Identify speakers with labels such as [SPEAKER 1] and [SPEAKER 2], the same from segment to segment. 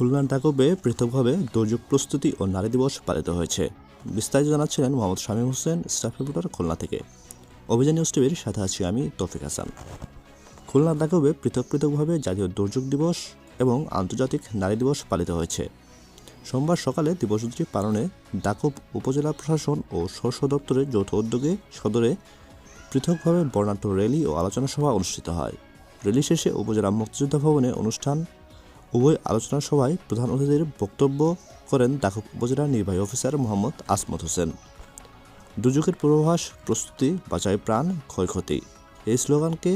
[SPEAKER 1] খুলনার ডাকবে পৃথকভাবে দুর্যোগ প্রস্তুতি ও নারী দিবস পালিত হয়েছে। বিস্তারিত জানাচ্ছিলেন মোহাম্মদ শামীম হোসেন, স্টাফ রিপোর্টার খুলনা থেকে। অভিযান নিউজ টিভির সাথে আছি আমি তৌফিক হাসান। খুলনার ডাকবে পৃথক পৃথকভাবে জাতীয় দুর্যোগ দিবস এবং আন্তর্জাতিক নারী দিবস পালিত হয়েছে। সোমবার সকালে দিবসটি পালনে ডাকব উপজেলা প্রশাসন ও স্ব দপ্তরের যৌথ উদ্যোগে সদরে পৃথকভাবে বর্ণাঢ্য র্যালি ও আলোচনা সভা অনুষ্ঠিত হয়। র্যালি শেষে উপজেলা মুক্তিযোদ্ধা ভবনে অনুষ্ঠান উভয় আলোচনা সভায় প্রধান অতিথির বক্তব্য করেন ডাকুক উপজেলা নির্বাহী অফিসার মোহাম্মদ আসমত হোসেন। দুর্যোগের পূর্বাভাস, প্রস্তুতি বাঁচায় প্রাণ, ক্ষয়ক্ষতি। এই স্লোগানকে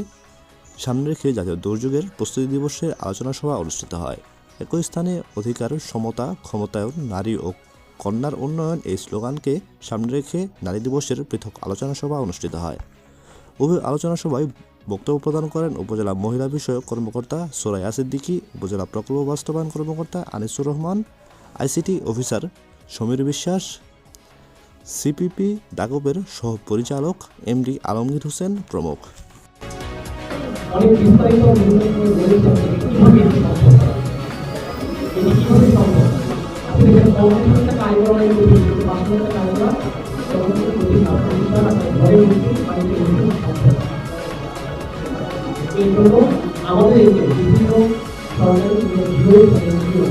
[SPEAKER 1] সামনে রেখে জাতীয় দুর্যোগের প্রস্তুতি দিবসের আলোচনা সভা অনুষ্ঠিত হয়। একই স্থানে অধিকার, সমতা, ক্ষমতায়ন, নারী ও কন্যার উন্নয়ন এই স্লোগানকে সামনে রেখে নারী দিবসের পৃথক আলোচনা সভা অনুষ্ঠিত হয়। উভয় আলোচনা সভায় বক্তব্য প্রদান করেন উপজেলা মহিলা বিষয়ক কর্মকর্তা সোরাইয়া সিদ্দিকী, উপজেলা প্রকল্প বাস্তবায়ন কর্মকর্তা Anisur Rahman, ICT officer Samir Biswas, CPP ডাকবের সহ পরিচালক এমডি আলমগীর হোসেন প্রমুখ।
[SPEAKER 2] জন্য আমাদের বিভিন্ন সরকারি এনজিও।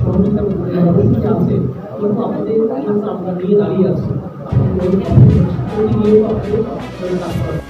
[SPEAKER 2] সহযোগিতা কর্মসূচি আছে আমাদের আমরা নিয়ে দাঁড়িয়ে আছি। আপনাদের